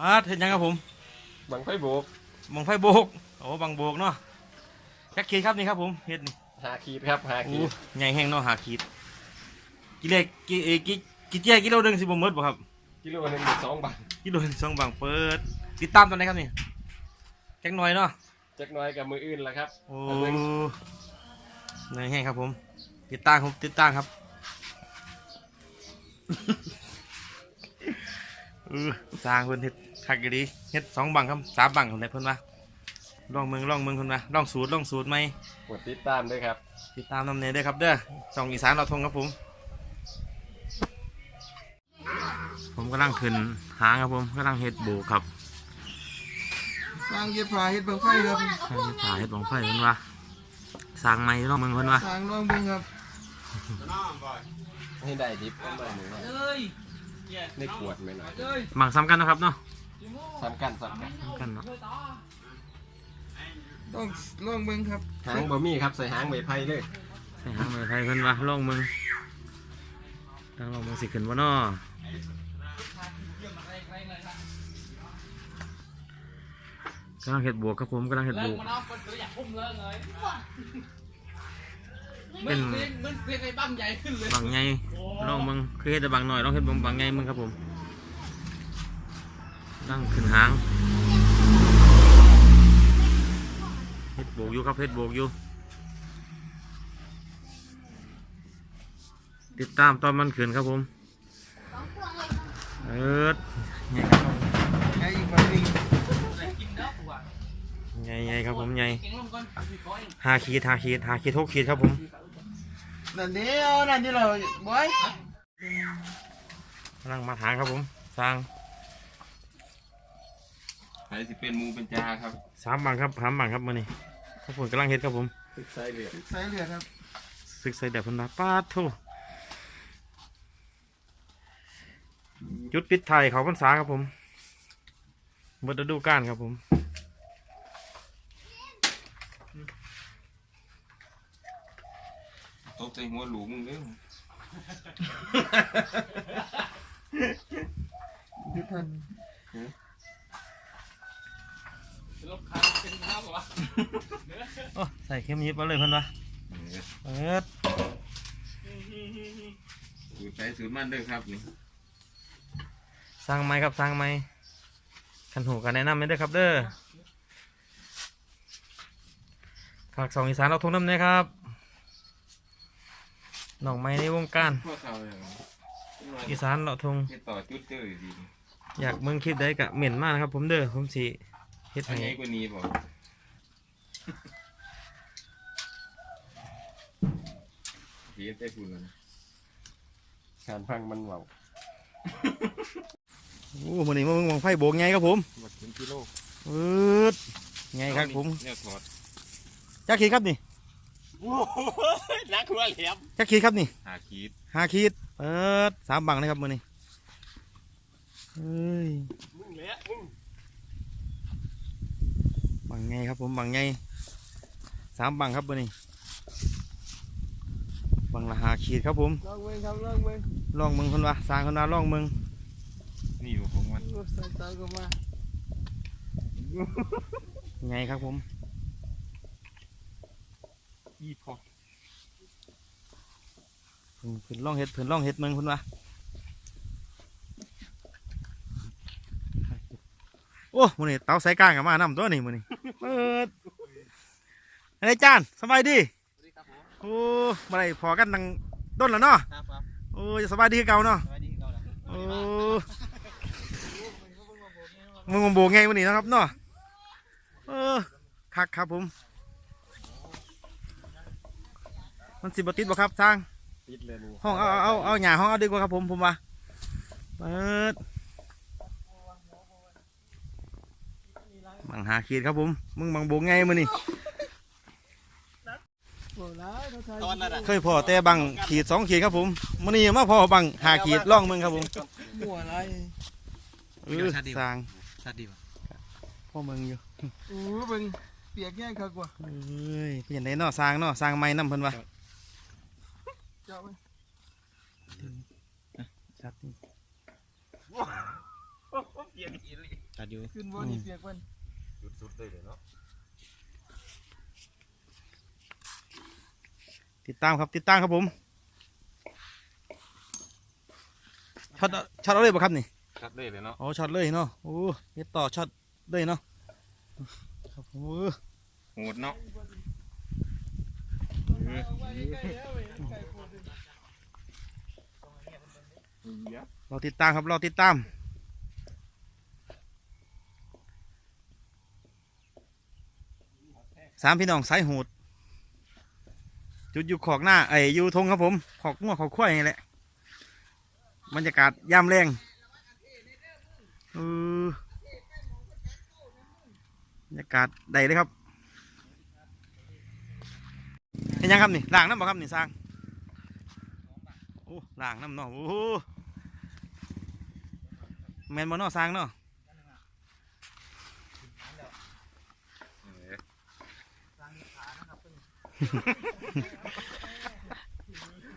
อ่าเห็นยังครับผมบังไฟโบกมองไฟโบกโอ้บังโบกเนาะแค่ขีดครับนี่ครับผมเห็ดนี่หาขีดครับหาโอ้ขีดใหญ่แห้งเนาะหาขีดกิเลสกิเอกิกิเจียกิโลหนึงสิบ่หมดบ่ครับกิโลหนึงมีสองบาทกิโลหนึงสองบังเปิด ติดตามตอนไหนครับนี่แจ็คหน่อยเนาะจักหน้อยกับมืออื่นละครับโอ้เอาเบิ่งใหญ่แห้งครับผม ติดตามครับติดตามครับเออสร้างเพิ่นเฮ็ด คักอยู่ดีเฮ็ดสองบังครับสามบังคนไหนเพิ่นว่าลองเมืองลองเมืองเพิ่นว่าลองสูตรลองสูตรไหมกดติดตามด้วยครับ ติดตามนำเนยด้วยครับเด้อช่องอีสานเราทงครับผม ผมกำลังขึ้นหางครับผมกำลังเฮ็ดโบกครับสร้างเย็บผ้าเฮ็ดเบิ่งไฟครับทางขาเฮ็ดบองไฟเพิ่นว่าสร้างไม้ลองเมืองเพิ่นว่าสร้างน้องเบิ่งครับให้ได้ดิบประมาณนี้ครับได้ขวดไหมหน่อยบังซ้ำกันนะครับเนาะ สำคัญสำคัญซ้ำกันเนาะต้องลองเบิ่งครับหางบะมี่ครับใส่หางใบไผ่เลยใส่หางไม้ไฟเพิ่นว่าลองเมืองตั้งลองเมืองสิขึ้นบ่เนาะกำลังเฮ็ดบวกครับผมกำลังเฮ็ดบวกเป็นมันเป็นไอ้บั้มใหญ่ขึ้นเลยบางไงลองเมืองคือเฮ็ดแต่บางหน่อยลองเฮ็ดบางบางไงมึงครับผม ตั้งขึ้นหางเฮ็ดโบกอยู่ครับเฮ็ดโบกอยู่ ติดตามตอนมันขึ้นครับผมเอิดไงครับผมไงอีกวันหนึงกินแล้วกูอะไงไงครับผมไงเก่งลงก่อนพี่ก้อยหาขีดหาขีดหาขีดทุกขีดครับผมนั่นเดียวนั่นที่เราบอยกำลังมาหางครับผมสร้าง ใครสิเป็นมูเป็นจาครับสามบังครับสามบังครับมื่อนี้ครับผมกำลังเฮ็ดครับผมตึกใส่เหลือสายเลือดครับศึกใส่แดดเพันดาปาดโทจุดปิดไทายเขาพรรษาครับผมเบิดฤดูกาลครับผมตกใส่หัวหลูมึงเด้อยุทัน รถคันเป็นข้าวเหรอวะโอ้ใส่เข้มยิบมาเลยเพิ่นวะเอิดสูตรใส่สูตรมันเด้อครับนี่สร้างไม้ครับสร้างไม้ขันหูกันแนะนำไม่ได้อครับเด้อฝากสองอีสานเราทงน้ำเนี่ยครับหนองไม้ในวงการพวกเขาอย่างอีสานเราทงเฮ็ดต่อจุดเด้อดี อยากเมืองคลิปได้กะเหม็นมากนะครับผมเด้อผมสิ เฮ็ดอันให้นี้กว่านี้บ่เฮ็ดได้คุณแล้วนะการพังมันเบาโอ้มื้อนี้มาเบิ่งมองไฟโบกไงครับผมวัดเป็นกิโลเอิดไงครับผมเนี่ยถอดจักขีดครับนี่นักหัวแหลมจักขีดครับนี่หาขีดห้าขีดเปิดสามบังนะครับมื้อนี้เอ้ย มึงแหละมึง บัง ไงครับผมบังไงสามบังครับมื้อนี้บังละห้าขีดครับผมลองเบิ่งครับลองเบิ่งลองเมืองคนว่าสร้างคนว่าลองเมืองนี่อยู่ของมันโอ้สายตาก็มาไงครับผมอีพอเพิ่นเพิ่นลองเฮ็ดเพิ่นลองเฮ็ดเมืองคนว่าโอ้มื้อนี้เตาสายกลางกับมานำตัวนี่มื้อนี้ เปิดอะไรจานสบายดีสวัสดีครับผมโอ้มาได้พอกันตั้งต้นแล้วเนาะครับครับโอ้ยสบายดีคือเก่าเนาะสวัสดีครับโอ้มึงมาโบกไงวันนี้นะครับเนาะเออคักครับผม มันสิบติดบ่ครับทางติดเลยนี่ห้องเอาเอาเอาเอาหย่าห้องเอาดีกว่าครับผมผมว่าเปิด บังหาขีดครับผม มึงบังโบกไงมือนี่โอ้ร้ายเขาทายตอนนั้นอะเคยพอแต่บังขีดสองขีดครับผมมือนี้มาพอบังหาขีดล่องมึงครับผมมั่วอะไรเออสร้างชัดดีป่ะพ่อมึงอยู่โอ้เบิ่งเปียกแย่งคักว่าเอ้ยเปลี่ยนได้เนาะสร้างเนาะสร้างไม้น้ำเพิ่นว่าเจ้าเว้ยชัดนี่เปลี่ยนอีหลีตัดอยู่ขึ้นบ่นี่เปียกเพิ่น สุดๆเลยเนาะติดตามครับติดตามครับผมช็อตช็อตเอาเลยป่ะครับนี่ชัดเลยเลยเนาะอ๋อช็อตเลยเนาะโอ้เฮ็ดต่อช็อตเลยเนาะครับผมโหดเนาะเราติดตามครับเราติดตาม สามพี่น้องสายโหดจุดอยู่ขอกหน้าไอ้อยู่ทงครับผมขอกงัวขอกควายนี่แหละบรรยากาศยามแรงเออบรรยากาศใดเลยครับเห็นยังครับนี่ล่างน้ำบ่ครับนี่สร้างโอ้ล่างน้ำเนาะโอ้แมนบอนอสร้างเนาะ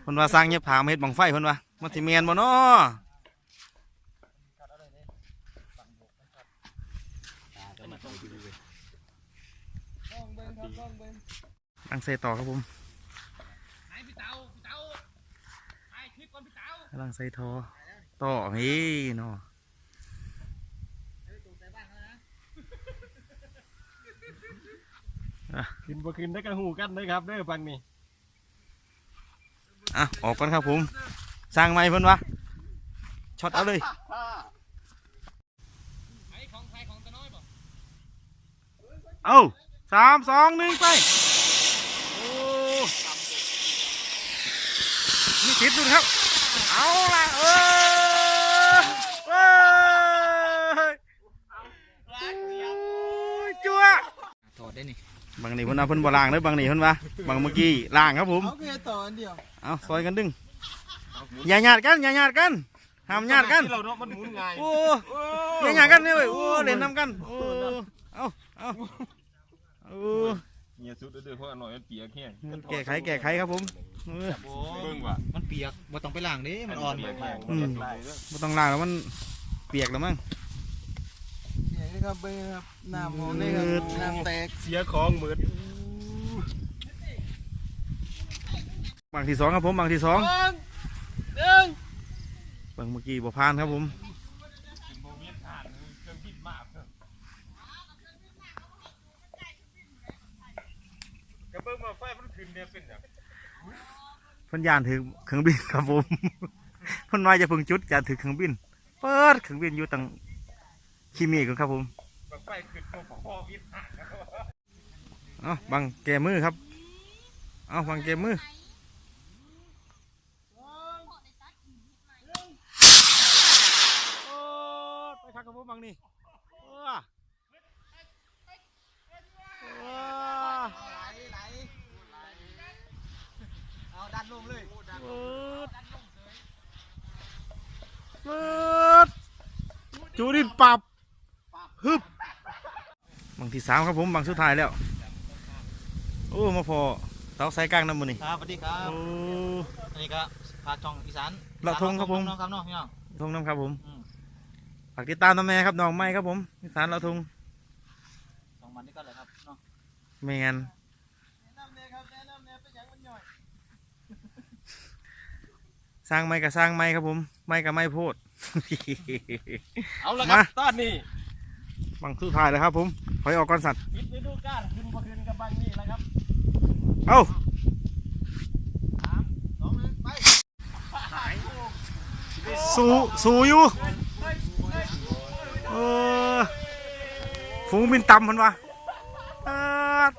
คนว่าสร้างเงียบผามาเฮ็ดบังไฟคนว่ามันสิแมนบอนอลองเบิ่งครับลองเบิ่งตั้งเซต่อครับผมต๋าพี่เต๋าไอ้คลิปก่อนพี่เต๋ากำลังใส่ทอต่อเฮ้ยเนาะ ขึ้นบ่ขึ้นได้กระหูกันเลยครับเด้อฟังนี่อะออกก่อนครับผมสร้างไม้เพิ่นวะช็อตเอาเลยไอ้ของใครของตะน้อยบ่เอาสามสองหนึ่งไปโอ้นี่ติดดูนะครับ เอาละเออเอ้ยโอ้ยจัวถอดได้นี่ บางนี่เพิ่นเอาเพิ่นบ่ล้างเด้อบางนี่เพิ่นว่าบางเมื่อกี้ล้างครับผมเอาแค่ต่ออันเดียวเอาซอยกันดึงอย่าหยาดกันอย่าหยาดกันห้ามหยาดกันที่เราเนาะมันหมุนง่ายโอ้อย่าหยาดกันเนี่ยเว้ยโอ้เล่นน้ำกันโอ้เอาเอาโอ้เนี่ยสุดเด้อเพราะอันหน่อยมันเปียกแห้งแก้ไขแก้ไขครับผมเออเบิ่งว่ะมันเปียกบ่ต้องไปล้างเด้มันอ่อนเปียกแห้งอืมเปียกหลายเด้อไม่ต้องล้างแล้วมันเปียกแล้วมั้ง เปียกเลยครับเบิ่งครับน้ำของเลยครับน้ำแตกเสียของเหมือนบางที่สองครับผมบางที่สองสองหนึ่งบางเมื่อกี้บ่ผ่านครับผมกระเบื้องมาไฟมันขึ้นเนี่ยเป็นหยังเพันยานถึงเครื่องบินครับผมเพันว่าจะเพึ่งจุดจะถึงเครื่องบิน เปิดเครื่องบินอยู่ตั้ง ขี้เมฆกันครับผมมาไฟขึ้นตัวพอวิทย์หักนะครับเอาบังแกมือครับ เอาบังแกมือโอ้ไปทักกับผมบังนี่ว้าว้าไหลเอาดันลงเลยเปิดเปิดจูดินปรับ ฮึบบางที่สามครับผมบางสุดท้ายแล้ว โอ้มาพอเสาสายกลางน้ำมือนี่ครับสวัสดีครับโอ้อันนี้ก็พาช่องอีสานละทงครับผมน้องครับน้องพี่น้องทงน้ำครับผมอืมฝากติดตามน้ำแม่ครับน้องไม้ครับผมนิสานเราทงสองมันนี่ก็เลยครับน้องแมนแนะนำเนี่ยครับแนะนำเนี่ยเป็นหยังมันย่อยสร้างไม้กับสร้างไม้ครับผมไม้กับไม้โพดเอาละครับมาตอนนี้ บังสุดท้ายแล้วครับผมถอยออกก่อนสัตว์ปิดฤดูกาลขึ้นบ่ขึ้นกับบางนี่แหละครับเอ้าสองหนึ่งไปสู้สู้อยู่เออฝูงบินต่ำพันวะเอิด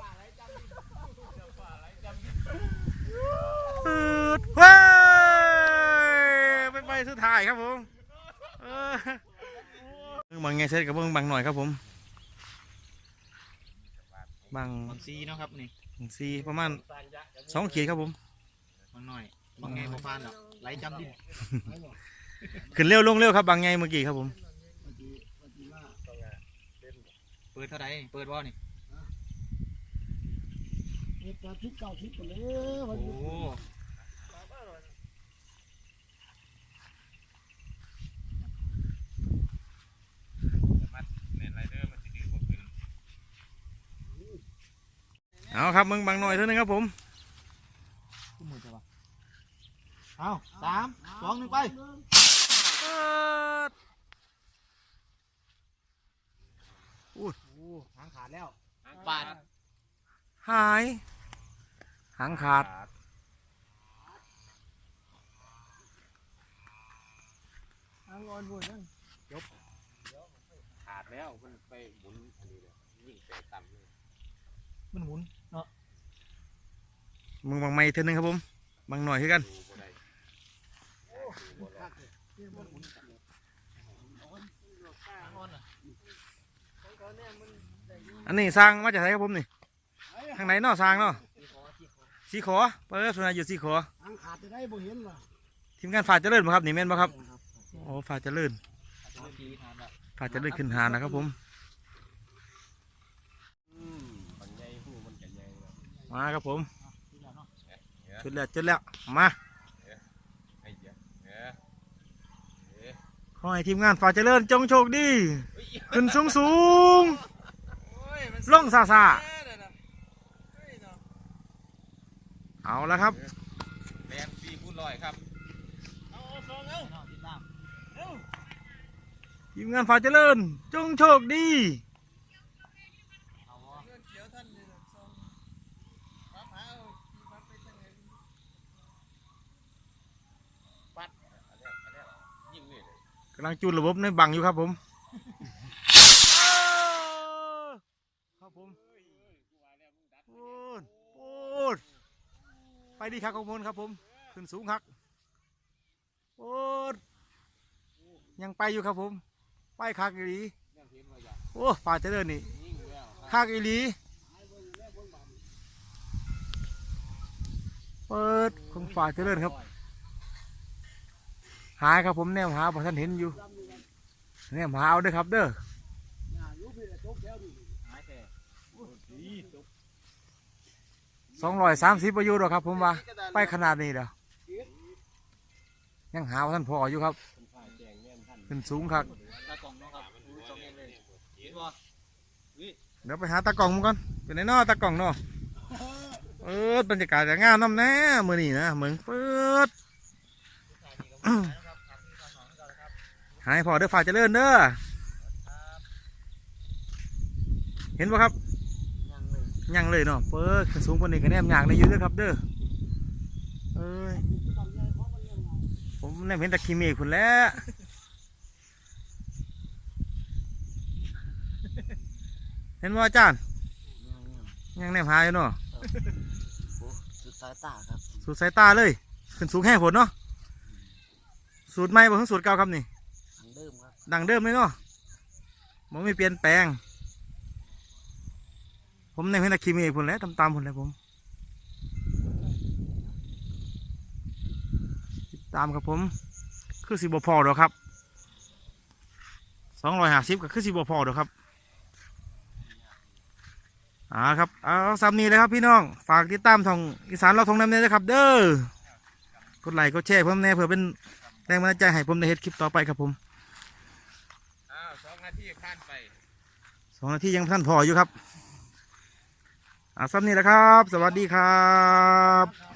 เอิดเฮ้ยไปไปสุดท้ายครับผมเออ บางไงเสร็จกับเบิ้งบางหน่อยครับผมบางบางซีเนาะครับนี่ซีประมาณสองขีดครับผมบางหน่อยบางไงบ่พานหรอกไหลจำดินขึ้นเร็วลงเร็วครับบางไงเมื่อกี้ครับผมเปิดเท่าไหร่เปิดบ่นี่เอ็ดอาทิตย์เก้าทิตย์ไปเลยโอ้ เอาครับมึงบังหน่อยเท่านึงครับผมขึ้นมือจะวะเอาสามสองหนึ่งไปเปิดโอ้หางขาดแล้วปาดหายหางขาดหางอ่อนบุญนั่นขาดแล้วมันไปหมุนอันนี้เลยยิ่งแต่ต่ำเลยมันหมุนเนาะ มึงบังไม่เท่านึงครับผมบังหน่อยให้กันดูบ่ได้ดูบ่ได้อันนี้สร้างมาจากไหนครับผมนี่ทางไหนเนาะสร้างเนาะสีขอเปิดส่วนใหญ่อยู่สีขอหางขาดจะได้บ่เห็นว่ะทีมงานฝ่ายเจริญบ่ครับนี่แม่นบ่ครับโอ้ฝ่ายเจริญฝ่ายเจริญขึ้นหานะครับผมอืมบางใหญ่หูมันก็ใหญ่แล้วมาครับผม จุดแล้วจุดแล้วมาไอ้เหี้ยเออเออขอให้ทีมงานฝ่ายเจริญจงโชคดีขึ้นสูงสูงๆลงซาซาเอาละครับแรงปีพูดลอยครับทีมงานฝ่ายเจริญจงโชคดี ปัดอันเนี้ยอันเนี้ยยิ่งนี่เลย กำลังจูนระบบในบังอยู่ครับผมครับผมโอ้ยโอ้ยไปดีครับขอบคุณครับผม ขึ้นสูงครับโอ้ยยังไปอยู่ครับผม ไปคักอีหลีโอ้ฝ่าเจริญนี่คักอีหลีเปิดของฝ่าเจริญครับ หาครับผมแนวหาพอท่านเห็นอยู่แนวหาเอาด้อครับ เด้อสองร้อยสามสิบประยุทธ์หรอครับ ผมว่าไปขนาดนี้เด้อยังหาท่านพออยู่ครับขึ้นสูงครับเดี๋ยวไปหาตากล่องมันก่อนเป็นไหนนอตากล่องเนาะเปิดบรรยากาศจะงามน้ำแน่มือนี่นะเหมือนเปิด หายพอเด้อฝ่าเจริญเด้อเห็นปะครับยังเลยยังเลยเนาะเปิดขึ้นสูงกว่านี้กันแนมยางในอยู่เด้อครับเด้อเอ้ยผมแนมเห็นแตะคีเมฆคุณแหล้วเห็นว่าอาจารย์ยังแนมหาอยู่เนาะสุดสายตาครับสูดสายตาเลยขึ้นสูงแห้งผลเนาะสูตรใหม่บ่ทั้งสูตรเก่าครับนี่ทางเดังเดิมเลยเนาะมันไม่เปลี่ยนแปลง ผมในเห็นแตะคีเมฆผลแล้วตามผลแล้วผมติดตามครับผม คือสิบพอเดอกครับสองร้อยห้าสิบก็คือสิบพอเดอกครับอ่าครับเอาซ้ำนี้เลยครับพี่น้อง ฝากติดตามทองอีสานเราทองน้ำเนี่ยนะครับ เด้อกดไลค์กดแชร์เพิ่มแน่เพื่อเป็นแรงบันดาลใจให้ผมได้เฮ็ดคลิปต่อไปครับผม นาทีข้านไปสองนาทียังท่านพออยู่ครับอ่าซ้ำนี้แหละครับ สวัสดีครับ